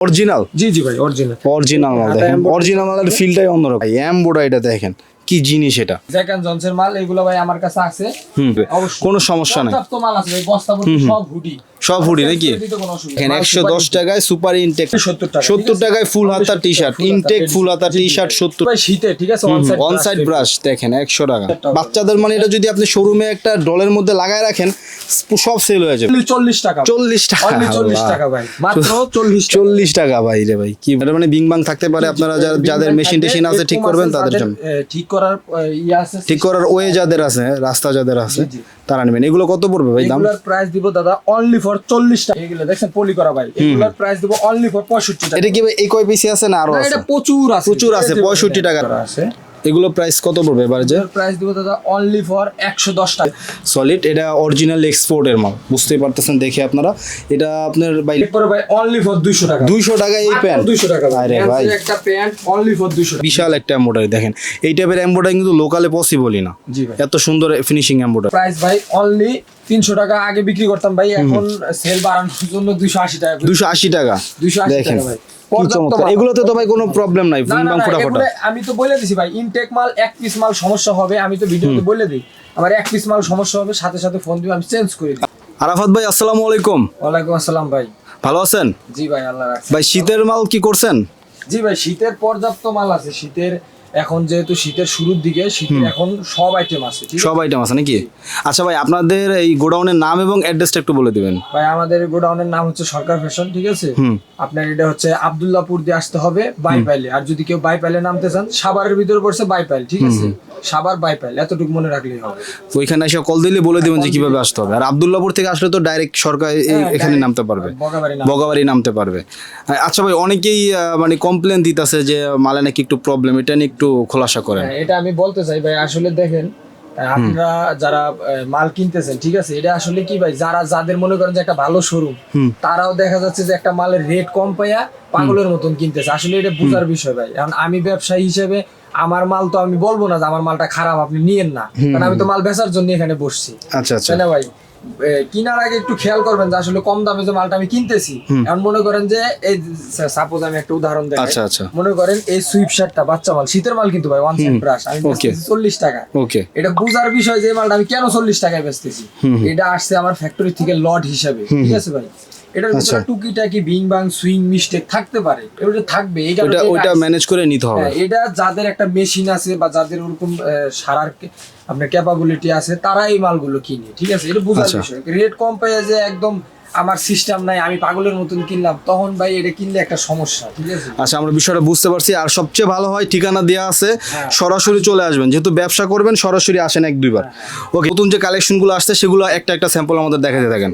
Original জি জি ভাই অরিজিনাল অরিজিনাল মাল দেখেন। অরিজিনাল মালের ফিলটাই অন্যরকম। এমবোডাইটা দেখেন। কি জিনিস এটা? জ্যাক জনসের মাল এগুলো ভাই আমার কাছে আছে। কোনো সমস্যা নাই। মাল আছে বস্তা সব হুডি। সব হুডি নাকি? এখানে একশো দশ টাকায় সুপার ইনটেক সত্তর টাকায় ফুল হাতা টি শার্ট ইনটেক ফুল হাতা টি শার্ট সত্তর শীতে ঠিক আছে? অন সাইড ব্রাশ দেখেন। একশো টাকা। বাচ্চাদের মানে এটা যদি আপনি শোরুমে একটা ডলের মধ্যে লাগায় রাখেন সব সেল হয়ে যাবে। চল্লিশ টাকা। চল্লিশ টাকা চল্লিশ টাকা ভাই। মাত্র চল্লিশ চল্লিশ টাকা ভাই রে ভাই কি মানে বিং বাং থাকতে পারে আপনারা যাদের মেশিন টেশিন আছে ঠিক করবেন তাদের জন্য। ঠিক করার ইয়ে আছে ঠিক করার ওয়ে যাদের আছে রাস্তা যাদের আছে। তারা নেবেন। এগুলো কত পড়বে ভাই দাম? এগুলার প্রাইস দিব দাদা অনলি ফর চল্লিশ টাকা এগুলো দেখছেন পলি করা ভাই। এগুলোর প্রাইস দিব অনলি ফর পঁয়ষট্টি টাকা এটা কি ভাই এই কয় পিসি আছে না আরও আছে এটা প্রচুর আছে। প্রচুর আছে, 65 টাকা। আছে। এগুলো প্রাইস কত পড়বে এবার যে? প্রাইস দিব দাদা অনলি ফর একশো দশ টাকা। সলিড এটা অরিজিনাল এক্সপোর্টের মাল বুঝতেই পারতেছেন দেখে আপনারা। এটা আপনার ভাই এরপরে ভাই অনলি ফর দুইশো টাকা। দুইশো টাকা এই প্যান্ট দুইশো টাকা ভাই। আরে ভাই। একটা প্যান্ট অনলি ফর দুইশো বিশাল একটা এম্বোডারি দেখেন। এই টাইপের এম্বোডারি কিন্তু লোকালে পসিবলই না। জি ভাই। এত সুন্দর ফিনিশিং এম্বোডারি প্রাইস ভাই অনলি তিনশো টাকা আগে বিক্রি করতাম ভাই এখন সেল বাড়ানোর জন্য দুইশো আশি টাকা। দুশো আশি টাকা। 280 দেখেন। টাকা ভাই। কি চমৎকার। এগুলোতে তো ভাই কোনো প্রবলেম নাই না, ফুল না, বাং না, ফোটা ফোটা আমি তো বলে দিছি ভাই ইনটেক মাল এক পিস মাল সমস্যা হবে আমি তো ভিডিওতে বলে দিই। আমার এক পিস মাল সমস্যা হবে সাথে সাথে ফোন দিব আমি চেঞ্জ করে দিই। আরাফাত ভাই আসসালামু আলাইকুম। ওয়ালাইকুম আসসালাম ভাই। ভালো আছেন? জি ভাই আল্লাহ রাখছে। ভাই শীতের মাল কি করছেন? জি ভাই শীতের পর্যাপ্ত মাল আছে শীতের এখন যেহেতু শীতের শুরুর দিকে শীতের এখন সব আইটেম আছে সব আইটেম আছে নাকি? আচ্ছা ভাই আপনাদের এই গোডাউনের নাম এবং অ্যাড্রেসটা একটু বলে দিবেন। ভাই আমাদের গোডাউনের নাম হচ্ছে সরকার ফ্যাশন ঠিক আছে? আপনার এটা হচ্ছে আবদুল্লাপুর দিয়ে আসতে হবে বাইপাইলে। আর যদি কেউ বাইপাইলে নামতে চান সাভারের ভিতরে পড়ছে বাইপাইল ঠিক আছে? সাভার বাইপাইল এতটুকু মনে রাখলেই হবে। তো ওইখানে এসে কল দিলে বলে দিবেন যে কীভাবে আসতে হবে। আর আবদুল্লাপুর থেকে আসলে তো ডাইরেক্ট সরকার হ্যাঁ, এখানে নামতে পারবে। বগাবাড়ি নামতে পারবে। আচ্ছা ভাই অনেকেই মানে কমপ্লেন দিতেছে যে মালে নাকি একটু প্রবলেম এটা নিয়ে একটু খোলাসা করেন। হ্যাঁ, এটা আমি বলতে চাই ভাই আসলে দেখেন আপনারা যারা মাল কিনতেছেন ঠিক আছে এটা আসলে কি ভাই যারা যাদের মনে করেন যে একটা ভালো শোরুম তারাও দেখা যাচ্ছে যে একটা মালের রেট কম পাইয়া পাগলের মতন কিনতেছে। আসলে এটা বোঝার বিষয় ভাই। এখন আমি ব্যবসায়ী হিসেবে আমার মাল তো আমি বলব না যে আমার মালটা খারাপ আপনি নিয়েন না। কারণ আমি তো মাল বেচার জন্য এখানে বসছি। আচ্ছা আচ্ছা। ভাই? কিনার আগে একটু খেয়াল করবেন যে আসলে কম দামে যে মালটা আমি কিনতেছি এখন মনে করেন যে এই সাপোজ আমি একটা উদাহরণ দেখাই। আচ্ছা আচ্ছা। মনে করেন এই সুইপ শার্টটা বাচ্চা মাল শীতের মাল কিন্তু ভাই ওয়ান সাইড ব্রাশ আমি. চল্লিশ টাকা। ওকে এটা বুঝার বিষয় যে মালটা আমি কেন চল্লিশ টাকায় বেচতেছি? এটা আসছে আমার ফ্যাক্টরি থেকে লট হিসাবে ঠিক আছে ভাই? এটার আচ্ছা। ভিতরে টুকিটাকি বিং বাং সুইং মিস্টেক থাকতে পারে। এটা থাকবে এই এটা আসছে। ম্যানেজ করে নিতে হবে। হ্যাঁ, এটা যাদের একটা মেশিন আছে বা যাদের ওরকম সারার আপনার ক্যাপাবিলিটি আছে তারা এই মালগুলো কিনে ঠিক আছে? এটা বোঝার আচ্ছা। বিষয়। রেট কম পেয়ে যে একদম আমার সিস্টেম নাই আমি পাগলের মতন কিনলাম তখন ভাই এটা কিনলে একটা সমস্যা ঠিক আছে? আচ্ছা আমরা বিষয়টা বুঝতে পারছি। আর সবচেয়ে ভালো হয় ঠিকানা দেওয়া আছে হ্যাঁ। সরাসরি চলে আসবেন। যেহেতু ব্যবসা করবেন সরাসরি আসেন এক দুইবার। হ্যাঁ, ওকে নতুন যে কালেকশনগুলো আসছে সেগুলো একটা একটা স্যাম্পল আমাদের দেখাতে থাকেন।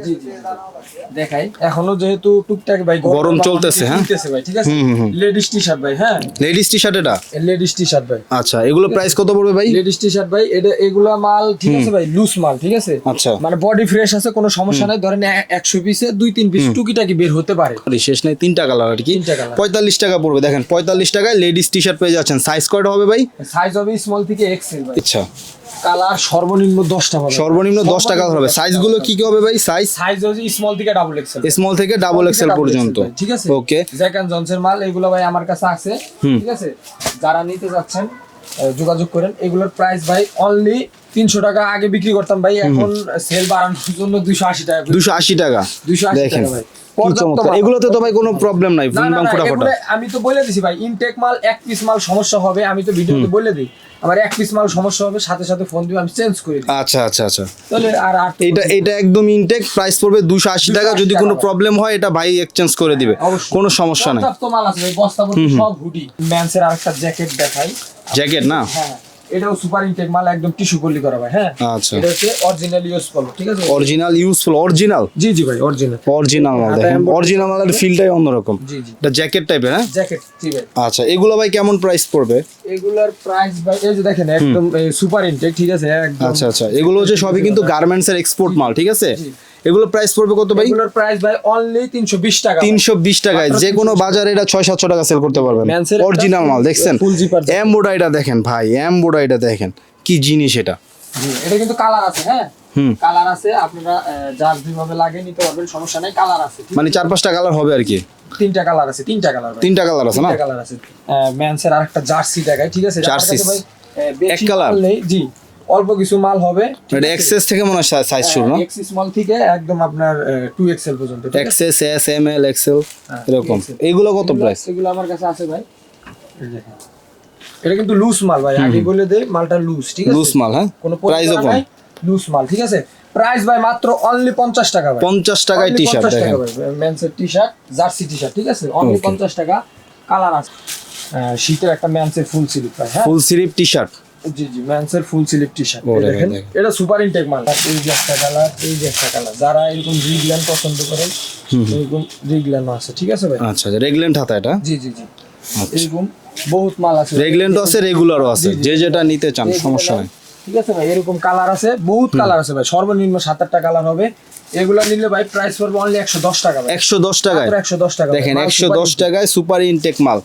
দেখাই। এখনও যেহেতু টুকটাক ভাই গরম চলতেছে, হ্যাঁ? ভাই ঠিক আছে। লেডিস টি শার্ট ভাই হ্যাঁ? লেডিস টি শার্ট এটা লেডিস টি শার্ট ভাই। আচ্ছা এগুলো প্রাইস কত পড়বে ভাই? লেডিস টি শার্ট ভাই এটা এগুলা মাল ঠিক আছে ভাই? লুজ মাল ঠিক আছে? আচ্ছা। মানে বডি ফ্রেশ আছে কোনো সমস্যা নাই। ধরেন এ- একশো পিসে দুই তিন পিস টুকিটাকি বের হতে পারে। শেষ নেই তিনটা কালার আর কি। তিনটা colour। পঁয়তাল্লিশ টাকা পড়বে দেখেন পঁয়তাল্লিশ টাকায় লেডিস টি শার্ট পেয়ে যাচ্ছেন। সাইজ কয়টা হবে ভাই? সাইজ হবে স্মল থেকে এক্সেল ভাই। আচ্ছা। কালার সর্বনিম্ন দশটা হবে সর্বনিম্ন দশ টাকা হবে। সাইজগুলো কি কি হবে ভাই? সাইজ সাইজ হচ্ছে স্মল থেকে ডাবল এক্সেল স্মল থেকে ডাবল এক্সেল পর্যন্ত। ঠিক আছে? ওকে জ্যাক এন্ড জনসের মাল এগুলো ভাই আমার কাছে আছে ঠিক আছে? যারা নিতে যাচ্ছেন যোগাযোগ করেন। এগুলোর প্রাইস ভাই অনলি তিনশো টাকা আগে বিক্রি করতাম ভাই এখন সেল বাড়ানোর জন্য দুইশো আশি টাকা। দুশো আশি টাকা। 280 দেখেন। টাকা ভাই। কি চমৎকার। এগুলোতে তো ভাই কোনো প্রবলেম নাই ফোটা ফোটা। আমি তো বলে দিছি ভাই ইনটেক মাল এক পিস মাল সমস্যা হবে আমি তো ভিডিওতে বলে দিই। আমার এক পিস মাল সমস্যা হবে সাথে সাথে ফোন দিবে আমি চেঞ্জ করে দিই। আচ্ছা আচ্ছা আচ্ছা। তাহলে আর এটা এটা একদম ইনটেক প্রাইস পড়বে দুশো আশি টাকা যদি কোনো প্রবলেম হয় এটা ভাই এক্সচেঞ্জ করে দিবে। অবশ্যই। কোনো সমস্যা নাই। পর্যাপ্ত মাল আছে ভাই বস্তা ভর্তি সব হুডি ম্যানসের আরেকটা জ্যাকেট দেখাই। জ্যাকেট না? হ্যাঁ। এটাও সুপার ইনটেক মাল একদম টিস্যু পলি করা ভাই হ্যাঁ? আচ্ছা। এটা হচ্ছে অরিজিনাল ইউজ ঠিক আছে? অরিজিনাল ইউজফুল অরিজিনাল জি জি ভাই অরিজিনাল অরিজিনাল মাল দেখেন অরিজিনাল মালের ফিলটাই অন্যরকম। জি জি। এটা জ্যাকেট টাইপের হ্যাঁ? জ্যাকেট জি ভাই। আচ্ছা এগুলো ভাই কেমন প্রাইস পড়বে? এগুলার প্রাইস ভাই এই যে দেখেন একদম সুপার ইনটেক ঠিক আছে? একদম আচ্ছা আচ্ছা। এগুলো হচ্ছে সবই কিন্তু গার্মেন্টস এর এক্সপোর্ট মাল ঠিক আছে? জি। এগুলো প্রাইস পড়বে কত ভাই? এগুলোর প্রাইস ভাই অনলি 320 টাকা। ভাই। তিনশো বিশ টাকায় যে কোনো বাজারে এটা ছয় সাতশো টাকা সেল করতে পারবেন। অরিজিনাল মাল দেখছেন? এমবোডাইটা দেখেন ভাই এমবোডাইটা দেখেন। কি জিনিস এটা? জি, এটা কিন্তু কালার আছে হ্যাঁ? কালার আছে আপনারা যার যেভাবে লাগে নিতে পারবেন সমস্যা নাই কালার আছে মানে চার পাঁচটা কালার হবে আর কি? তিনটা কালার আছে তিনটা কালার তিনটা কালার আছে না? কালার আছে। ম্যানসের আরেকটা জার্সি দেখায় ঠিক আছে? Jerseys। এক কালার জি। অল্প কিছু মাল হবে এটা এক্সেস থেকে মনে হয় সাইজ শুরু না? এক্সিস মাল থেকে একদম আপনার টু এক্সেল পর্যন্ত? XS S M L XL হ্যাঁ, এরকম। 2XL এইগুলো কত প্রাইস এগুলো আমার কাছে আছে ভাই। এটা কিন্তু লুজ মাল ভাই আগে বলে দেই মালটা লুজ ঠিক আছে? লুজ মাল হ্যাঁ? কোনো প্রাইসও কম লুজ মাল ঠিক আছে? প্রাইস ভাই মাত্র অনলি পঞ্চাশ টাকা ভাই। পঞ্চাশ টাকায় টি শার্ট দেখেন। মেন্সের T shirt jersey T shirt ঠিক আছে? Only Okay. পঞ্চাশ টাকা কালার আছে। শীতের একটা ম্যান্সের ফুল স্লিপ ভাই হ্যাঁ? ফুল স্লিভ টি শার্ট জি জি ম্যান্সের ফুল স্লিপ টি শার্ট দেখেন। এটা সুপার ইনটেক মাল। এই যে একটা কালার এই যে একটা কালার। যারা এরকম রিগল্যান্ড পছন্দ করেন এরকম রিগল্যান্ড আছে ঠিক আছে ভাই? আচ্ছা রেগলেন্ট হাতা এটা? জি জি জি। আচ্ছা। এরকম বহুত মাল আছে রেগলেন্টও আছে রেগুলারও আছে। যে যেটা নিতে চান সমস্যা নেই। ঠিক আছে ভাই এরকম কালার আছে বহুত কালার আছে ভাই। সর্বনিম্ন সাত আটটা কালার হবে। এগুলো নিলে ভাই প্রাইস পড়বে অনলি একশো দশ টাকা ভাই। একশো দশ টাকায়। একশো দশ টাকা দেখেন ভাই। মাল একশো super দশ টাকায় সুপার ইনটেক মাল।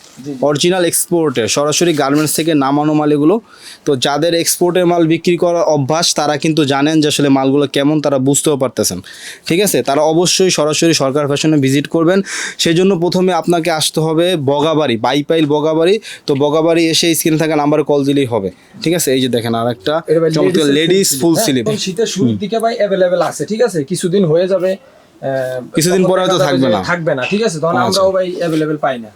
অরিজিনাল এক্সপোর্টের সরাসরি গার্মেন্টস থেকে নামানো মাল এগুলো তো যাদের এক্সপোর্টের মাল বিক্রি করার অভ্যাস তারা কিন্তু জানেন যে আসলে মালগুলো কেমন তারা বুঝতেও পারতেছেন। ঠিক আছে? তারা অবশ্যই সরাসরি সরকার ফ্যাশনে ভিজিট করবেন। সেই জন্য প্রথমে আপনাকে আসতে হবে বগাবাড়ি বাইপাইল বগাবাড়ি। তো বগাবাড়ি এসে স্ক্রিনে থাকা নাম্বারে কল দিলেই হবে। ঠিক আছে? এই যে দেখেন আর একটা লেডিস ফুল স্লিপ শীতের শুরুর দিকে ভাই অ্যাভেলেবেল আছে। ঠিক আছে? কিছুদিন হয়ে যাবে কিছুদিন পরে হয়তো থাকবে না। থাকবে না ঠিক আছে? তখন আচ্ছা। আমরাও ভাই অ্যাভেলেবেল পাই না।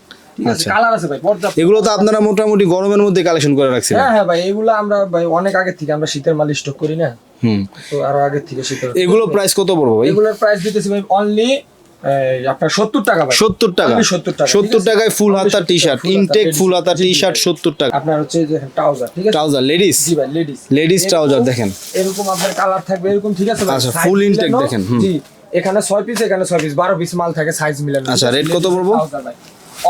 আচ্ছা। কালার আছে ভাই পর্যাপ্ত। এগুলো তো আপনারা মোটামুটি গরমের মধ্যে কালেকশন করে রাখছিলেন। হ্যাঁ হ্যাঁ ভাই এগুলো আমরা ভাই অনেক আগে থেকে আমরা শীতের মাল স্টক করি না। হুম। তো আরও আগে থেকে শীতের এগুলো প্রাইস কত পড়ব ভাই? এগুলোর প্রাইস দিতেছি ভাই অনলি আপনার সত্তর টাকা সত্তর টাকা। Only 70 টাকা, সত্তর টাকায় ফুল হাতা 70 টি শার্ট ইনটেক ফুল হাতা টি শার্ট সত্তর টাকা। আপনার হচ্ছে যে ট্রাউজার ঠিক আছে? ট্রাউজার লেডিস জি ভাই লেডিস লেডিস ট্রাউজার দেখেন। এরকম আপনার কালার থাকবে এরকম ঠিক আছে ভাই? আচ্ছা, দেখেন, জি এখানে ছয় পিস এখানে ছয় পিস বারো পিস মাল থাকে সাইজ মিলে আচ্ছা, রেট কত পড়ব?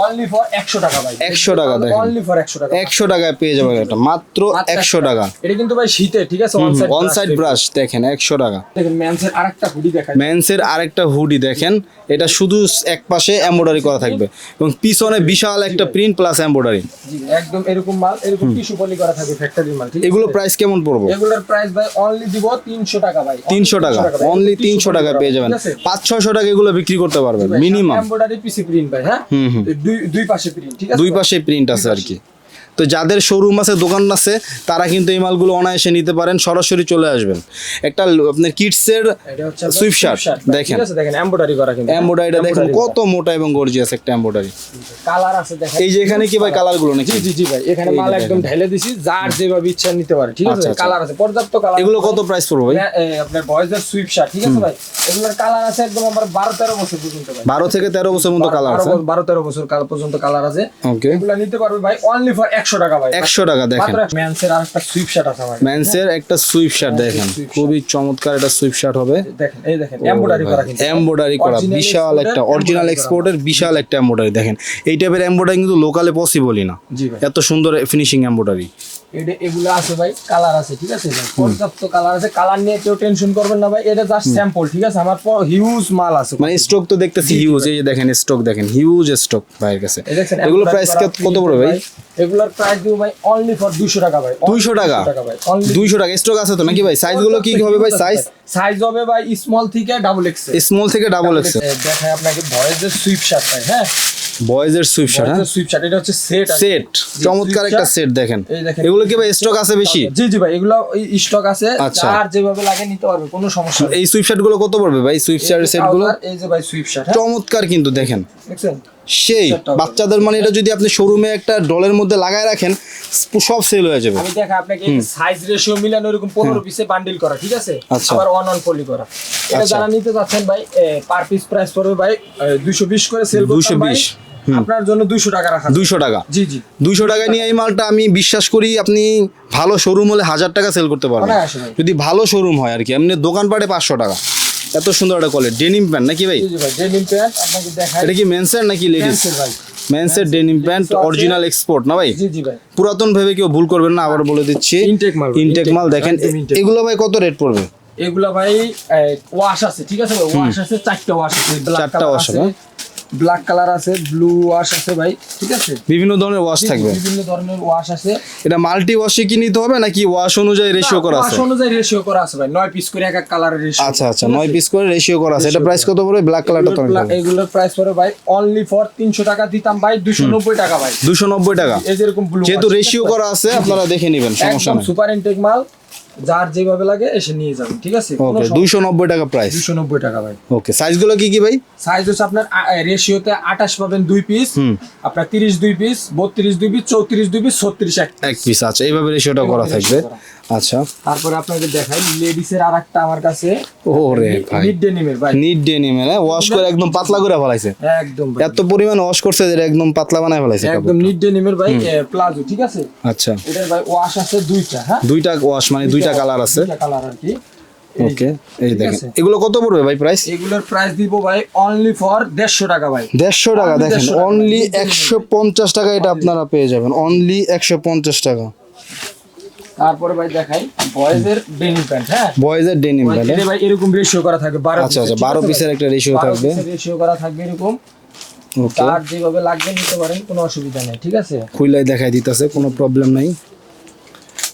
অনলি ফর একশো টাকা ভাই। 100 টাকা দেখেন। অনলি ফর একশো টাকা। একশো টাকায় পেয়ে যাবেন এটা। মাত্র মাত্র একশো টাকা। এটা কিন্তু ভাই শীতে ঠিক আছে? অন সাইড ব্রাশ দেখেন একশো টাকা। দেখেন আরেকটা হুডি মেন্সের আরেকটা হুডি দেখেন। এটা শুধু এক পাশে এমব্রয়ডারি করা থাকবে। এবং পিছনে বিশাল একটা প্রিন্ট প্লাস এমব্রয়ডারি জি একদম এরকম মাল এরকম টিস্যু পলি করা থাকবে ফ্যাক্টরি মাল ঠিক এগুলো প্রাইস কেমন পড়ব? এগুলোর প্রাইস ভাই অনলি দিব তিনশো টাকা ভাই। তিনশো টাকা। অনলি এগুলো তিনশো টাকা পেয়ে যাবেন। ঠিক আছে? পাঁচ ছয়শো টাকা এগুলো বিক্রি করতে পারবেন মিনিমাম এমব্রয়ডারি পিসি প্রিন্ট ভাই হ্যাঁ? হুম। দুই পাশে প্রিন্ট ঠিক আছে? দুই পাশে প্রিন্ট আছে আর কি। তো যাদের শোরুম আছে দোকান আছে তারা কিন্তু এই মালগুলো অনায়াসে নিতে পারেন সরাসরি চলে আসবেন। একটা আপনার কিডসের সুইফট শার্ট দেখেন। দেখেন এমব্রয়ডারি করা কিন্তু। এমব্রয়ডারিটা দেখেন কত মোটা এবং গর্জিয়াস একটা এমব্রয়ডারি কালার আছে দেখেন। এই যে এখানে কি ভাই কালারগুলো নাকি? জি জি ভাই এখানে মাল একদম ঢেলে দিছি যার যেভাবে ইচ্ছা নিতে পারে ঠিক আছে? আচ্ছা, আচ্ছা। কালার আছে পর্যাপ্ত কালার এগুলো কত প্রাইস পড়বে ভাই? আপনার বয়েজের সুইপ শার্ট ঠিক আছে ভাই? এগুলোর কালার আছে একদম আমার বারো তেরো বছর পর্যন্ত ভাই। বারো থেকে তেরো বছর মতো কালার আছে? বারো- বারো তেরো বছর কাল পর্যন্ত কালার আছে। ওকে এগুলো নিতে পারবে ভাই অনলি ফর একশো টাকা ভাই। একশো টাকা দেখেন। ম্যানসের আর একটা সুইপ শার্ট আছে ভাই। ম্যান্সের একটা সুইপ শার্ট দেখেন। খুবই চমৎকার একটা সুইপ শার্ট হবে। দেখেন এই দেখেন এমব্রয়ডারি করা কিন্তু। এমব্রয়ডারি করা। বিশাল একটা অরিজিনাল এক্সপোর্টের বিশাল একটা এমব্রয়ডারি দেখেন এই টাইপের এমব্রয়ডারি কিন্তু লোকালে পসিবলই না। এত সুন্দর ফিনিশিং এমব্রয়ডারি এটা এগুলো আছে ভাই কালার আছে ঠিক আছে? পর্যাপ্ত কালার আছে। কালার নিয়ে কেউ টেনশন করবেন না ভাই এটা জাস্ট স্যাম্পল ঠিক আছে? আমার হিউজ মাল আছে মানে স্টক তো দেখতেছি হিউজ এই দেখেন স্টক দেখেন হিউজ স্টক ভাইয়ের কাছে। এগুলো প্রাইস কত পড়বে ভাই? এগুলোর প্রাইস দিব ভাই অনলি ফর 200 টাকা ভাই। 200 টাকা? টাকা ভাই অনলি দুইশো টাকা স্টক আছে তো নাকি ভাই? সাইজগুলো কি কি হবে ভাই? সাইজ সাইজ হবে ভাই স্মল থেকে ডাবল এক্সেল স্মল থেকে ডাবল এক্সেল দেখায় আপনাকে ভয়েসের সুইপ শার্ট ভাই হ্যাঁ? বয়েজের সুইপ শার্ট হ্যাঁ? সুইপ শার্ট এটা হচ্ছে সেট সেট চমৎকার একটা সেট দেখেন। এগুলো কি ভাই স্টক আছে বেশি? জি জি ভাই এগুলো স্টক আছে আচ্ছা। আর যেভাবে লাগে নিতে পারবে কোনো সমস্যা নেই। এই সুইপ শার্টগুলো কত পড়বে ভাই? সুইপ শার্ট সেটগুলো? এই যে ভাই সুইপ শার্ট হ্যাঁ? চমৎকার কিন্তু দেখেন। দেখছেন? সেই বাচ্চাদের মানে এটা যদি আপনি শোরুমে একটা ডলের মধ্যে লাগায় রাখেন সব সেল হয়ে যাবে। আমি দেখা আপনাকে সাইজ রেশিও মিলানো এরকম পনেরো পিসে বান্ডিল করা ঠিক আছে? আচ্ছা। আবার ওয়ান অন পলি করা। এটা আচ্ছা। যারা নিতে যাচ্ছেন ভাই পার পিস প্রাইস পড়বে ভাই দুইশো বিশ করে সেল করতে 220 আপনার জন্য দুইশো টাকা রাখা। দুইশো টাকা। জি জি। দুইশো টাকা নিয়ে এই মালটা আমি বিশ্বাস করি আপনি ভালো শোরুম হলে হাজার টাকা সেল করতে পারবেন। যদি ভালো শোরুম হয় আর কি এমনি দোকানপাটে পাঁচশো টাকা। এত সুন্দর একটা কোয়ালিটি ডেনিম প্যান্ট নাকি ভাই? ডেনিম প্যান্ট আপনাকে দেখাই। এটা কি মেন্সের নাকি লেডিস ভাই। মেন্সের ডেনিম প্যান্ট অরিজিনাল এক্সপোর্ট না ভাই? জি জি ভাই। পুরাতন ভেবে কেউ ভুল করবেন না আবার বলে দিচ্ছি। ইনটেক মাল ইনটেক মাল দেখেন এগুলো ভাই কত রেট পড়বে? এগুলো ভাই ওয়াশ আছে ঠিক আছে ভাই? ওয়াশ আছে চারটা ওয়াশ আছে চারটা ওয়াশ আছে। ব্ল্যাক কালার আছে ব্লু ওয়াশ আছে ভাই ঠিক আছে? বিভিন্ন ধরনের ওয়াশ থাকবে। বিভিন্ন ধরনের ওয়াশ আছে। এটা মাল্টি ওয়াশে কি নিতে হবে নাকি ওয়াশ অনুযায়ী রেশিও করা আছে? ওয়াশ অনুযায়ী রেশিও করা আছে ভাই নয় পিস করে এক এক কালারের রেশিও আচ্ছা আচ্ছা নয় পিস করে রেশিও করা আছে। এটা প্রাইস কত পড়বে? ব্ল্যাক কালারটা তো এগুলোর প্রাইস পড়ে ভাই অনলি ফর তিনশো টাকা দিতাম ভাই দুশো নব্বই টাকা ভাই। দুশো নব্বই টাকা। এই যেরকম ব্লু যেহেতু রেশিও করা আছে আপনারা দেখে নেবেন সমস্যা নেই। সুপার ইনটেক মাল। যার যেভাবে লাগে এসে নিয়ে যাবেন ঠিক আছে? ওকে দুইশো নব্বই টাকা প্রাইস দুশো নব্বই টাকা ভাই। ওকে সাইজগুলো কি কি ভাই? সাইজ হচ্ছে আপনার রেশিওতে আঠাশ পাবেন দুই পিস আপনার তিরিশ দুই পিস বত্রিশ দুই পিস চৌত্রিশ দুই পিস ছত্রিশ এক এক পিস আছে এইভাবে রেশিওটা করা থাকবে। আচ্ছা। তারপরে আপনাকে দেখাই লেডিসের আর একটা আমার কাছে। ওরে ভাই। মিড ডেনিমের ভাই। নিট ডেনিমে না ওয়াশ করে একদম পাতলা করে ফেলাইছে। একদম ভাই। এত পরিমাণ ওয়াশ করছে যে একদম পাতলা বানায় ফেলাইছে একদম নিড ডেনিমের ভাই প্লাজো ঠিক আছে? আচ্ছা। এটার ভাই ওয়াশ আছে দুইটা হ্যাঁ? দুইটা ওয়াশ মানে দুইটা কালার আছে। দুইটা কালার আর কি। ওকে এই দেখেন। এগুলো কত পড়বে ভাই প্রাইস এগুলোর প্রাইস দিব ভাই অনলি ফর দেড়শো টাকা ভাই। দেড়শো টাকা দেখেন অনলি একশো পঞ্চাশ টাকা এটা আপনারা পেয়ে যাবেন। অনলি একশো পঞ্চাশ টাকা। তারপরে ভাই দেখাই বয়েজের ডেনিম প্যান্ট হ্যাঁ? বয়েজের ডেনিম প্যান্ট এটা ভাই এরকম রেশিও করা থাকবে বারো আচ্ছা আচ্ছা বারো পিসের একটা রেশিও থাকবে। রেশিও করা থাকবে এরকম। ওকে তার যেভাবে লাগবে নিতে পারেন কোনো অসুবিধা নেই ঠিক আছে? খুইলাই দেখাই দিতেছে কোনো প্রবলেম নাই।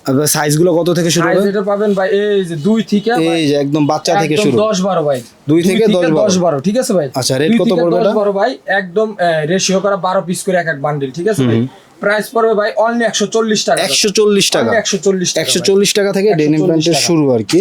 আপনার সাইজগুলো কত থেকে শুরু হবে? এটা পাবেন ভাই এই যে দুই থেকে এই যে একদম বাচ্চা থেকে শুরু। দশ বারো ভাই। দুই থেকে দশ বারো। দশ বারো ঠিক আছে ভাই? আচ্ছা, দুই কত পড়বে এটা? বারো ভাই একদম রেশিও করা বারো পিস করে এক এক বান্ডিল ঠিক আছে ভাই? প্রাইস পড়বে ভাই অনলি একশো চল্লিশ টাকা। একশো চল্লিশ টাকা। একশো চল্লিশ একশো চল্লিশ টাকা থেকে ডেনিম 140 প্যান্টের শুরু আর কি।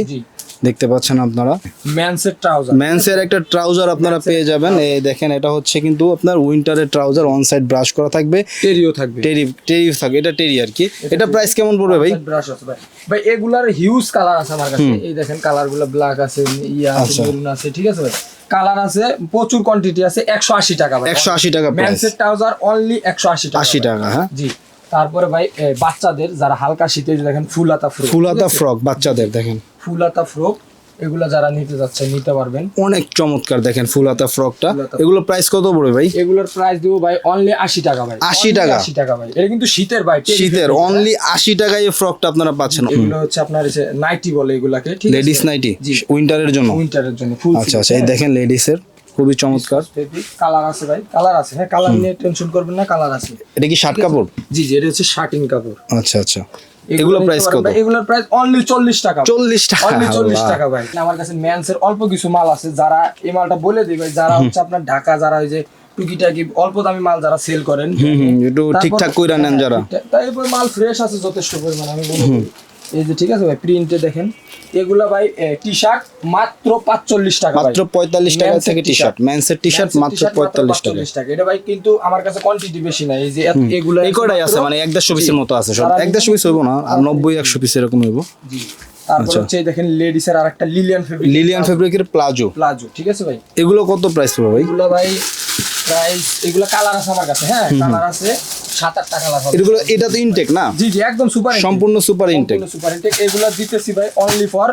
দেখতে পাচ্ছেন আপনারা। ম্যানসের ট্রাউজার ম্যানসের একটা ট্রাউজার আপনারা পেয়ে যাবেন। এই দেখেন এটা হচ্ছে কিন্তু আপনার উইন্টারের ট্রাউজার অন সাইড ব্রাশ করা থাকবে। টেরিও থাকবে। টেরি টেরি থাকে এটা টেরি আর কি। এটা প্রাইস কেমন পড়বে ভাই? ব্রাশ আছে ভাই। ভাই এগুলার হিউজ কালার আছে আমার কাছে। এই দেখেন কালারগুলো ব্ল্যাক আছে ইয়া আছে আচ্ছা। মেরুন আছে ঠিক আছে ভাই? কালার আছে প্রচুর কোয়ান্টিটি আছে একশো আশি টাকা একশো আশি টাকা ম্যানসের ট্রাউজার অনলি একশো আশি টাকা আশি টাকা হ্যাঁ। জি। তারপরে ভাই বাচ্চাদের যারা হালকা শীতে দেখেন ফুলাতা ফ্রক ফুলাতা ফ্রক বাচ্চাদের দেখেন। ফুলাতা ফ্রক এগুলা যারা নিতে যাচ্ছে নিতে পারবেন। অনেক চমৎকার দেখেন ফুলাতা ফ্রকটা। ফুলাতা এগুলো প্রাইস কত পড়বে ভাই? এগুলোর প্রাইস দিব ভাই অনলি আশি টাকা ভাই। 80 Only টাকা? আশি টাকা ভাই। এটা কিন্তু শীতের ভাই শীতের অনলি আশি টাকায় এই ফ্রকটা আপনারা পাচ্ছেন। এগুলো হচ্ছে আপনার নাইটি বলে এগুলাকে লেডিস নাইটি। উইন্টারের জন্য? উইন্টারের জন্য ফুল আচ্ছা আচ্ছা এই দেখেন লেডিসের খুবই চমৎকার। কালার আছে ভাই কালার আছে। হ্যাঁ কালার নিয়ে টেনশন করবেন না কালার আছে। এটা কি শার্ট কাপড়? জি জি এটা হচ্ছে শার্টিং কাপড়। আচ্ছা আচ্ছা। এগুলো প্রাইস কত? এগুলোর প্রাইস অনলি চল্লিশ টাকা চল্লিশ টাকা অনলি চল্লিশ আল্লাহ। টাকা ভাই। আমার কাছে ম্যানসের অল্প কিছু মাল আছে যারা এই মালটা বলে দিবে যারা হচ্ছে আপনার ঢাকা যারা ওই যে টুকিটাকি অল্প দামি মাল যারা সেল করেন একটু ঠিকঠাক কইরা নেন যারা। তাই মাল ফ্রেশ আছে যথেষ্ট পরিমাণে আমি বলে দিই। এই যে ঠিক আছে ভাই প্রিন্টে দেখেন। এগুলা ভাই টি শার্ট মাত্র পাঁচচল্লিশ টাকা মাত্র পঁয়তাল্লিশ টাকা থেকে টি শার্ট ম্যান্সের টি শার্ট মাত্র পঁয়তাল্লিশ টাকা। 45 টাকা। এটা ভাই কিন্তু আমার কাছে কোয়ান্টিটি বেশি নাই। এই যে এগুলা এই কটাই আছে মানে এক দেড়শো পিসের মতো আছে সব। এক দেড়শো পিস হইব না আর নব্বই একশো পিস এরকম হইব। জি। তারপর আচ্ছা। হচ্ছে দেখেন লেডিস এর আরেকটা লিলিয়ান ফেব্রিক লিলিয়ান ফেব্রিকের প্লাজো প্লাজো ঠিক আছে ভাই? এগুলো কত প্রাইস পড়বে ভাই? এগুলা ভাই প্রাইস এগুলা কালার আছে আমার কাছে হ্যাঁ? কালার আছে সাত আট টাকা হবে। এগুলো এটা তো ইনটেক না? জি জি একদম সুপার সম্পূর্ণ সুপার ইনটেক সুপার ইনটেক এগুলা দিতেছি ভাই অনলি ফর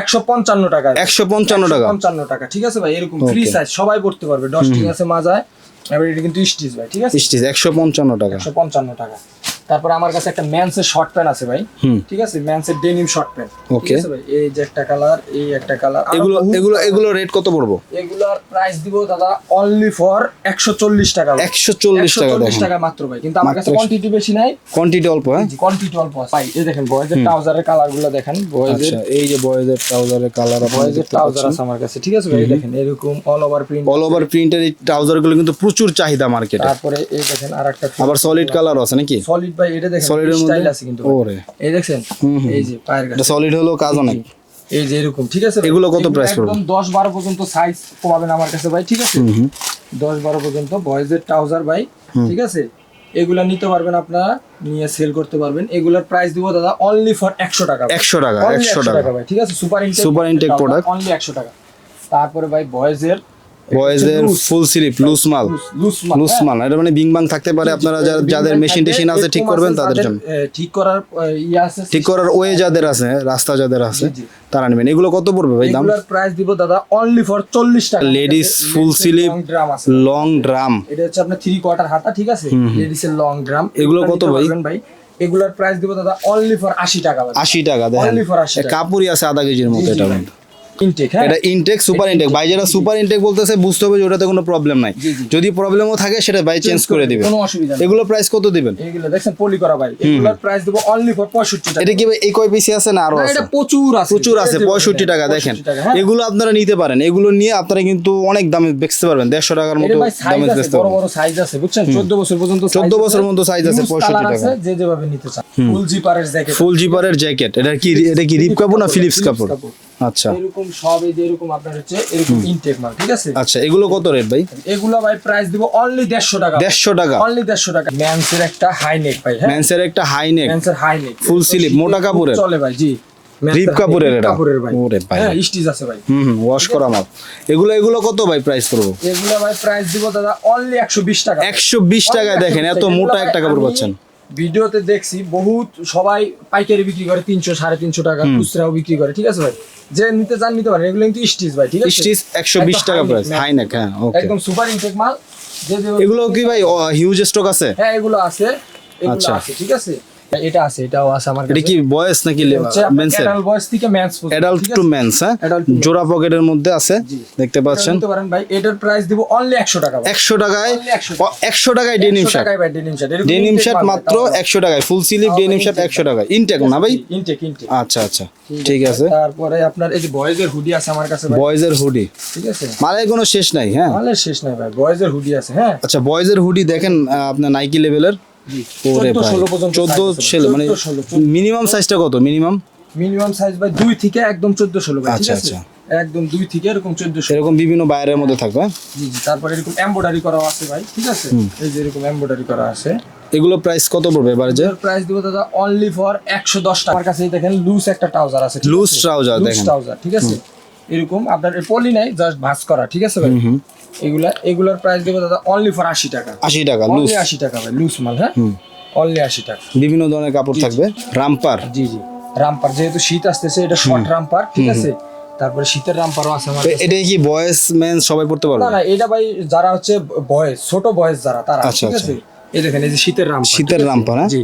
একশো পঞ্চান্ন টাকা। একশো পঞ্চান্ন টাকা। পঞ্চান্ন টাকা ঠিক আছে ভাই? এরকম ফ্রি সাইজ সবাই পড়তে পারবে। ডস্টিং আছে মাজায়। এবার এটা কিন্তু স্টিচ ভাই ঠিক আছে? স্টিচ একশো পঞ্চান্ন টাকা। একশো পঞ্চান্ন টাকা। তারপর আমার কাছে একটা ম্যানসের শর্ট প্যান্ট আছে ভাই। ঠিক আছে? ম্যানসের ডেনিম শর্ট প্যান্ট। ভাই? এই যে একটা কালার এই একটা কালার। এগুলো এগুলো এগুলো রেট কত পড়ব? এগুলোর প্রাইস দিব দাদা অনলি ফর একশো চল্লিশ টাকা ভাই। একশো চল্লিশ টাকা 140 টাকা মাত্র ভাই। কিন্তু আমার কাছে কোয়ান্টিটি বেশি নাই। কোয়ান্টিটি অল্প হ্যাঁ? কোয়ান্টিটি অল্প আছে। ভাই এই দেখেন বয়েজের ট্রাউজারের কালারগুলো দেখেন। বয়েজের আচ্ছা এই যে বয়েজের ট্রাউজারের কালার বয়েজের ট্রাউজার আছে আমার কাছে। ঠিক আছে ভাই দেখেন এরকম all over print all over প্রিন্টের এই ট্রাউজারগুলো কিন্তু প্রচুর চাহিদা মার্কেটে তারপরে এই দেখেন আরেকটা আবার সলিড কালার আছে। নাকি? সলিড ভাই এটা দেখেন সলিডের স্টাইল মধ্যে? আছে কিন্তু ওরে। এই এই যে পায়ের এটা কাছে। সলিড হলো কাজ অনেক। এই যে এরকম ঠিক আছে এগুলো কত price পড়বে? একদম দশ বারো পর্যন্ত সাইজ পাবেন আমার কাছে ভাই ঠিক আছে? দশ বারো পর্যন্ত বয়েজের ট্রাউজার ভাই ঠিক আছে? এগুলা নিতে পারবেন আপনারা নিয়ে সেল করতে পারবেন। এগুলার প্রাইস দিব দাদা অনলি ফর একশো টাকা একশো টাকা একশো 100 টাকা। ভাই ঠিক আছে? Super intake Super intake product। Only একশো টাকা। তারপরে ভাই বয়েজের বয়েজের ফুল স্লিপ লুজ মাল লুজ মাল এটা মানে বিং বাং থাকতে পারে আপনারা যাদের মেশিন টেশিন আছে ঠিক করবেন তাদের জন্য। ঠিক করার ইয়ে আছে ঠিক করার ওয়ে যাদের আছে রাস্তা যাদের আছে তারা নেবেন। এগুলো কত পড়বে ভাই দাম? প্রাইস দিব দাদা অনলি ফর চল্লিশ টাকা। Ladies full sleeve। ড্রাম আছে লং ড্রাম এটা হচ্ছে আপনার থ্রি কোয়ার্টার হাতা ঠিক আছে? লেডিস এর লং ড্রাম এগুলো কত ভাই? ভাই। এগুলার প্রাইস দিব দাদা অনলি ফর আশি টাকা ভাই। আশি টাকা দেখেন। Only for 80 টাকা। কাপড়ই আছে আধা কেজির মতো এটা ইনটেক হ্যাঁ? এটা ইনটেক সুপার ইনটেক ভাই যেটা সুপার ইনটেক বলতেছে বুঝতে হবে যে ওটাতে কোনো প্রবলেম নাই। যদি প্রবলেমও থাকে সেটা ভাই চেঞ্জ করে দিবে। কোনো অসুবিধা নেই। এগুলো প্রাইস কত দিবেন? এইগুলো দেখছেন পলি করা ভাই। এগুলোর প্রাইস দেবো অনলি ফর পঁয়ষট্টি টাকা। এটা কি ভাই এই কয় পিসি আছে না আরও আছে এটা প্রচুর আছে। প্রচুর আছে এই যে পঁয়ষট্টি টাকা দেখেন। হ্যাঁ। এগুলো আপনারা নিতে পারেন। এগুলো নিয়ে আপনারা কিন্তু অনেক দামে বেচতে পারবেন। দেড়শো টাকার মতো সাইজ দামে বেচতে বড় পারবেন। বড় সাইজ আছে বুঝছেন? 14 বছর পর্যন্ত 14 বছর পর্যন্ত size আছে, 65 টাকা। যে যেভাবে নিতে চান। ফুল জিপারের জ্যাকেট ফুল জিপারের জ্যাকেট এটা কি এটা কি রিপ কাপড় না ফিলিপস কাপড়। আচ্ছা। এরকম সব এই যে এরকম আপনার হচ্ছে এরকম ইনটেক মাল ঠিক আছে? আচ্ছা এগুলো কত রেট ভাই? এগুলো ভাই প্রাইস দিব অনলি 150 টাকা। দেড়শো টাকা। অনলি 150 টাকা। ম্যানসের একটা হাই নেক ভাই হ্যাঁ? একটা high neck high neck Full sleeve, মোটা কাপড়ের। চলে ভাই জি। এর কাপড়ের এটা? ওরে ভাই। হ্যাঁ স্টিচ আছে ভাই। হুম হুম ওয়াশ করা মাল। এগুলো এগুলো কত ভাই প্রাইস পড়ব এগুলো ভাই প্রাইস দিব দাদা অনলি 120 টাকা। একশো বিশ টাকায় দেখেন এত মোটা একটা কাপড় পাচ্ছেন। ভিডিওতে দেখছি বহুত সবাই পাইকারি বিক্রি করে তিনশো সাড়ে তিনশো টাকা খুচরাও বিক্রি করে ঠিক আছে ভাই? যে নিতে চান নিতে পারে এগুলো কিন্তু স্টিচ ভাই ঠিক আছে? স্টিচ একশো বিশ টাকা প্রাইস হাই নেক হ্যাঁ একদম সুপার ইনটেক মাল। এগুলো কি ভাই হিউজ স্টক আছে? হ্যাঁ এগুলো আছে এগুলো আচ্ছা। আছে ঠিক আছে? এটা আছে এটাও আছে আমার এটা কি বয়স নাকি অ্যাডাল্ট বয়স থেকে অ্যাডাল্ট টু মেন্স হ্যাঁ। জোড়া পকেটের মধ্যে আছে দেখতে পাচ্ছেন। নিতে পারেন ভাই এটার প্রাইস দিব অনলি 100 টাকা ভাই। একশো টাকায় 100 টাকায় ডেনিম 100 শার্ট টাকায় ডেনিম শার্ট ডেনিম শার্ট মাত্র একশো টাকায় ফুল স্লিভ ডেনিম শার্ট একশো টাকায়। ইনটেক না ভাই? ইনটেক ইনটেক আচ্ছা আচ্ছা। ঠিক আছে তারপরে আপনার এই যে বয়েজের হুডি আছে আমার কাছে বয়েজের হুডি ঠিক আছে। মালের কোনো শেষ নাই হ্যাঁ? মালের শেষ নাই ভাই বয়েজের হুডি আছে হ্যাঁ। আচ্ছা বয়েজের হুডি দেখেন আপনার নাইকি লেভেলের ওরে 14 ভাই। 16 পর্যন্ত চোদ্দ ভাই। মানে মিনিমাম সাইজটা কত? মিনিমাম? মিনিমাম সাইজ ভাই দুই থেকে একদম চোদ্দ ষোলো আচ্ছা, আচ্ছা। একদম দুই থেকে এরকম চোদ্দ এরকম বিভিন্ন বাইরের মধ্যে থাকবে হ্যাঁ? জি জি তারপরে এরকম এমব্রয়ডারি করা আছে ভাই ঠিক আছে? এই যে এরকম এমব্রয়ডারি করা আছে। এগুলো প্রাইস কত পড়বে এবারে যে? প্রাইস দিব দাদা অনলি ফর একশো দশ টাকা। আমার কাছে দেখেন লুজ একটা ট্রাউজার আছে trouser দেখেন। ট্রাউজার ঠিক আছে? এরকম আপনার পলি নাই জাস্ট ভাঁজ করা ঠিক আছে ভাই? এগুলা এগুলার প্রাইস দেবো দাদা অনলি ফর আশি টাকা। আশি টাকা লুজ আশি টাকা ভাই লুজ মাল হ্যাঁ? অনলি আশি টাকা। বিভিন্ন ধরনের কাপড় থাকবে রামপার। জি জি। রামপার যেহেতু শীত আসতেছে এটা শর্ট রামপার ঠিক আছে? তারপরে শীতের রামপারও আছে আমার। এটাই কি বয়েস মেন সবাই পড়তে পারবে? না না এটা ভাই যারা হচ্ছে বয়স ছোট বয়স যারা তারা আচ্ছা, ঠিক আছে? এই দেখেন এই যে শীতের রামপার শীতের রামপার হ্যাঁ? জি।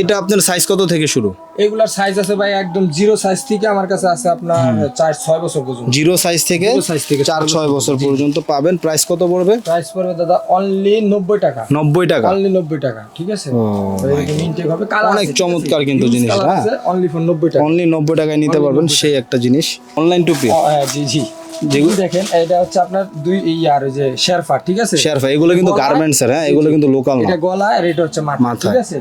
এটা আপনার সাইজ কত থেকে শুরু? এগুলার সাইজ আছে ভাই একদম জিরো সাইজ থেকে আমার কাছে আছে আপনার চার ছয় বছর পর্যন্ত। জিরো সাইজ থেকে size থেকে চার ছয় বছর পর্যন্ত পাবেন। প্রাইস কত পড়বে? প্রাইস পড়বে দাদা অনলি নব্বই টাকা। নব্বই টাকা? অনলি নব্বই টাকা ঠিক আছে? অনেক চমৎকার কিন্তু জিনিস, হ্যাঁ। অনলি ফর নব্বই টাকা। অনলি নব্বই টাকায় নিতে পারবেন সেই একটা জিনিস। অনলাইন টুপি হ্যাঁ, জি জি। যেগুলো দেখেন এটা হচ্ছে আপনার দুই ইয়ার যে শেরফা ঠিক আছে? শেরফা এগুলো কিন্তু গার্মেন্টস এর হ্যাঁ এগুলো কিন্তু লোকাল এটা গলা আর এটা হচ্ছে মাথা। ঠিক আছে?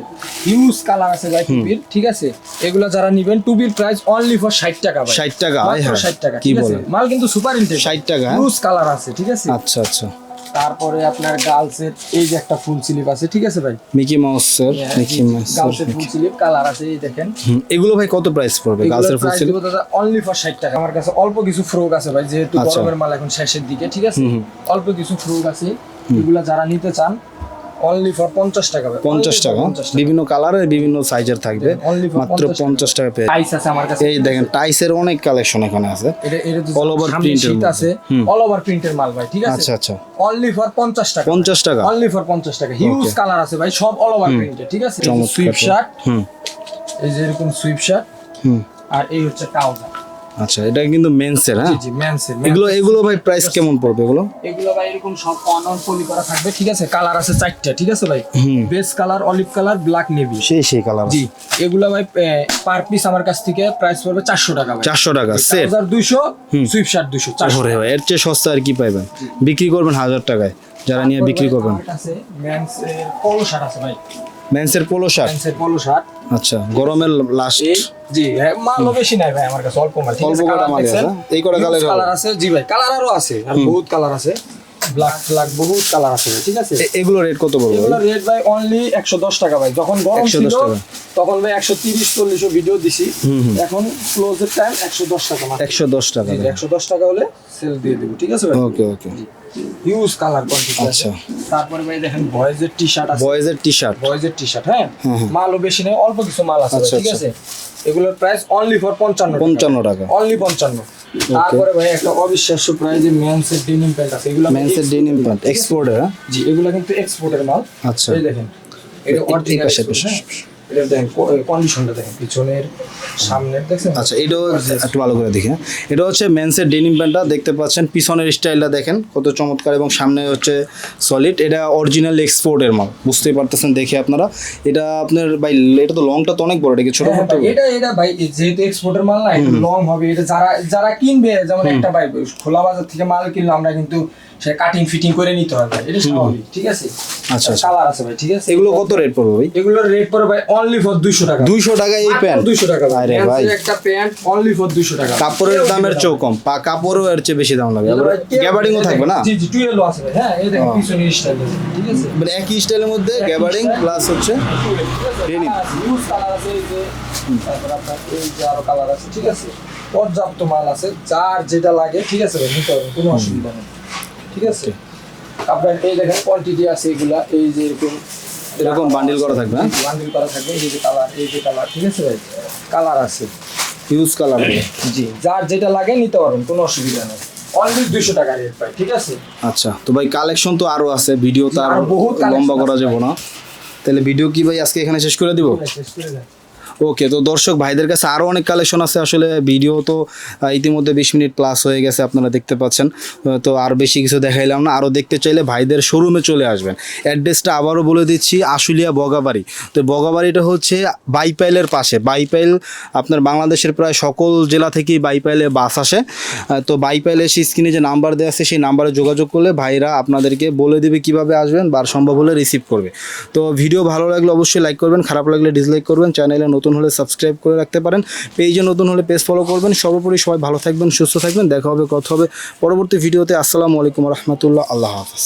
হিউজ কালার আছে ভাই টুপির ঠিক আছে? এগুলো যারা নিবেন টুপির প্রাইস অনলি ফর ষাট টাকা ভাই। 60 টাকা, আয় হায়। ষাট টাকা কি বলেন? মাল কিন্তু সুপার ইনটেক 60 টাকা, হ্যাঁ? হিউজ কালার আছে ঠিক আছে? আচ্ছা আচ্ছা। তারপরে আপনার গার্লসের এই যে একটা ফুল স্লিপ আছে ঠিক আছে ভাই? Mickey Mouse sir Mickey Mouse গার্লসের full slip colour আছে এই দেখেন। এগুলো ভাই কত প্রাইস পড়বে গার্লসের ফুল স্লিপ? দাদা অনলি ফর 60 টাকা। আমার কাছে অল্প কিছু ফ্রক আছে ভাই যেহেতু আচ্ছা। গরমের মাল এখন শেষের দিকে ঠিক আছে? অল্প কিছু ফ্রক আছে এগুলা যারা নিতে চান অনলি ফর 50 টাকা পঞ্চাশ টাকা। বিভিন্ন কালারের বিভিন্ন সাইজের থাকবে। Only মাত্র পঞ্চাশ টাকা। পেয়ে প্রাইস আছে আমার কাছে। এই দেখেন টাইসের অনেক কালেকশন এখানে আছে। এর শীত মধ্যে। আছে। অল ওভার প্রিন্টের মাল ভাই ঠিক আছে? আচ্ছা আচ্ছা। অনলি ফর 50 টাকা। পঞ্চাশ টাকা? অনলি ফর 50 টাকা। হিউজ কালার আছে ভাই সব অল ওভার প্রিন্টের ঠিক আছে? সুইপ শার্ট হুম। এই যে এরকম সুইপ শার্ট হুম। আর এই হচ্ছে ট্রাউজার আচ্ছা এটা কিন্তু মেন্সের হ্যাঁ? জি মেন্সের এগুলো এগুলো ভাই প্রাইস কেমন পড়বে এগুলো? এগুলো ভাই এরকম সব অন অন পলি করা থাকবে ঠিক আছে? কালার আছে চারটা ঠিক আছে ভাই? Base colour olive colour black navy সেই সেই কালার জি এগুলো ভাই পার পিস আমার কাছ থেকে প্রাইস পড়বে চারশো টাকা ভাই। চারশো টাকা সেট হাজার দুইশো সুইপ শার্ট দুইশো চারশো। ওরে ভাই এর চেয়ে সস্তা আর কি পাইবেন? বিক্রি করবেন হাজার টাকায় যারা নিয়ে বিক্রি করবেন। আমার কাছে মেন্স পলো শার্ট আছে ভাই। মেন্সের পোলো শার্ট মেন্সের পোলো শার্ট আচ্ছা গরমের লাস্ট জি মাল মালও বেশি নাই ভাই আমার কাছে অল্প মাল। অল্প কটা কালার আছে, হ্যাঁ? এই কটা কালার আছে জি ভাই কালার আরও আছে আর বহুত কালার আছে। ব্ল্যাক ব্ল্যাক বহুত কালার আছে ঠিক আছে? এগুলো রেট কত পড়বে এগুলো রেট ভাই অনলি একশো দশ টাকা ভাই। যখন গরম ছিল তখন ভাই একশো তিরিশ চল্লিশ ভিডিও দিছি। এখন ক্লোজের টাইম একশো দশ টাকা মাত্র। একশো দশ টাকা একশো দশ টাকা হলে সেল দিয়ে দেবো ঠিক আছে ভাই? Okay okay huge colour quantity আচ্ছা। তারপরে ভাই দেখেন বয়েজের টি শার্ট আছে। বয়েজের টি শার্ট বয়েজের টি শার্ট হ্যাঁ? মালও বেশি নেই অল্প কিছু মাল আছে আচ্ছা, ঠিক আচ্ছা। আছে? এগুলোর প্রাইস অনলি ফর পঞ্চান্ন পঞ্চান্ন টাকা। অনলি পঞ্চান্ন। তারপরে ভাই একটা অবিশ্বাস্য প্রাইজে মেন্সের ডেনিম প্যান্ট আছে। এগুলো মেন্সের ডেনিম প্যান্ট এক্সপোর্টের হ্যাঁ? জি এগুলো কিন্তু এক্সপোর্টের মাল। আচ্ছা। এই দেখেন এটা অরিজিনাল। এটা দেখেন কন্ডিশনটা দেখেন পিছনের সামনের দেখছেন? আচ্ছা এটাও একটু ভালো করে দেখি হ্যাঁ। এটা হচ্ছে মেন্সের ডেনিম প্যান্টটা দেখতে পাচ্ছেন পিছনের স্টাইলটা দেখেন কত চমৎকার এবং সামনে হচ্ছে সলিড এটা অরিজিনাল এক্সপোর্টের মাল বুঝতেই পারতেছেন দেখে আপনারা। এটা আপনার ভাই এটা তো লংটা তো অনেক বড় এটা কি ছোট হ্যাঁ, করতে এটা এটা ভাই যেহেতু এক্সপোর্টের মাল না লং হবে এটা যারা যারা কিনবে যেমন একটা ভাই খোলা বাজার থেকে মাল কিনলে আমরা কিন্তু সে কাটিং ফিটিং করে নিতে হয় ভাই। এটা স্বাভাবিক ঠিক আছে? আচ্ছা, আচ্ছা। কালার আছে ভাই ঠিক আছে? এগুলো কত রেট পড়বে ভাই? এগুলোর রেট পড়ে ভাই অনলি ফর 200 টাকা। দুইশো টাকা এই প্যান্ট দুইশো টাকা ভাই। আরে ভাই। একটা প্যান্ট অনলি ফর 200 টাকা। কাপড়ের দামের চেয়েও কম। পা কাপড়ও এর চেয়ে বেশি দাম লাগে। গ্যাবার্ডিংও থাকবে না? জি জি টুয়েলও আছে ভাই। হ্যাঁ এই দেখেন পিছনের স্টাইল ঠিক আছে? মানে একই স্টাইলের মধ্যে গ্যাবার্ডিং প্লাস হচ্ছে Denim। ইউজ কালার আছে এই যে। তারপর আপনার এই যে আরও কালার আছে ঠিক আছে? পর্যাপ্ত মাল আছে যার যেটা লাগে ঠিক আছে ভাই নিতে পারবেন কোনো অসুবিধা নেই। ঠিক আছে? আপনার এই দেখেন কোয়ান্টিটি আছে এগুলা এই যে এরকম এরকম বান্ডিল করা থাকবে হ্যাঁ? বান্ডিল করা থাকবে এই যে কালার এই যে কালার ঠিক আছে ভাই? কালার আছে। হিউজ কালার জি যার যেটা লাগে নিতে পারবেন কোনো অসুবিধা নেই। অনলি দুইশো টাকা রেট পাই ঠিক আছে? আচ্ছা তো ভাই কালেকশন তো আরও আছে ভিডিও তো আর বহুত লম্বা করা যাবে না। তাহলে ভিডিও কি ভাই আজকে এখানে শেষ করে দিব? শেষ করে দেন। ওকে তো দর্শক, ভাইদের কাছে আরও অনেক কালেকশন আছে। আসলে ভিডিও তো ইতিমধ্যে বিশ মিনিট প্লাস হয়ে গেছে, আপনারা দেখতে পাচ্ছেন। তো আর বেশি কিছু দেখাইলাম না। আরও দেখতে চাইলে ভাইদের শোরুমে চলে আসবেন। অ্যাড্রেসটা আবারও বলে দিচ্ছি, আশুলিয়া বগাবাড়ি। তো বগাবাড়িটা হচ্ছে বাইপাইলের পাশে। বাইপাইল আপনার বাংলাদেশের প্রায় সকল জেলা থেকেই বাইপাইলে বাস আসে। তো বাইপাইলে সেই স্ক্রিনে যে নাম্বার দেওয়া আছে, সেই নাম্বারে যোগাযোগ করলে ভাইরা আপনাদেরকে বলে দেবে কীভাবে আসবেন বা সম্ভব হলে রিসিভ করবে। তো ভিডিও ভালো লাগলে অবশ্যই লাইক করবেন, খারাপ লাগলে ডিসলাইক করবেন। চ্যানেলে নতুন হলে সাবস্ক্রাইব করে রাখতে পারেন। পেজে নতুন হলে পেজ ফলো করবেন। সর্বোপরি সবাই ভালো থাকবেন, সুস্থ থাকবেন। দেখা হবে, কথা হবে পরবর্তী ভিডিওতে আসসালামু আলাইকুম রহমতুল্লাহ। আল্লাহ হাফিজ।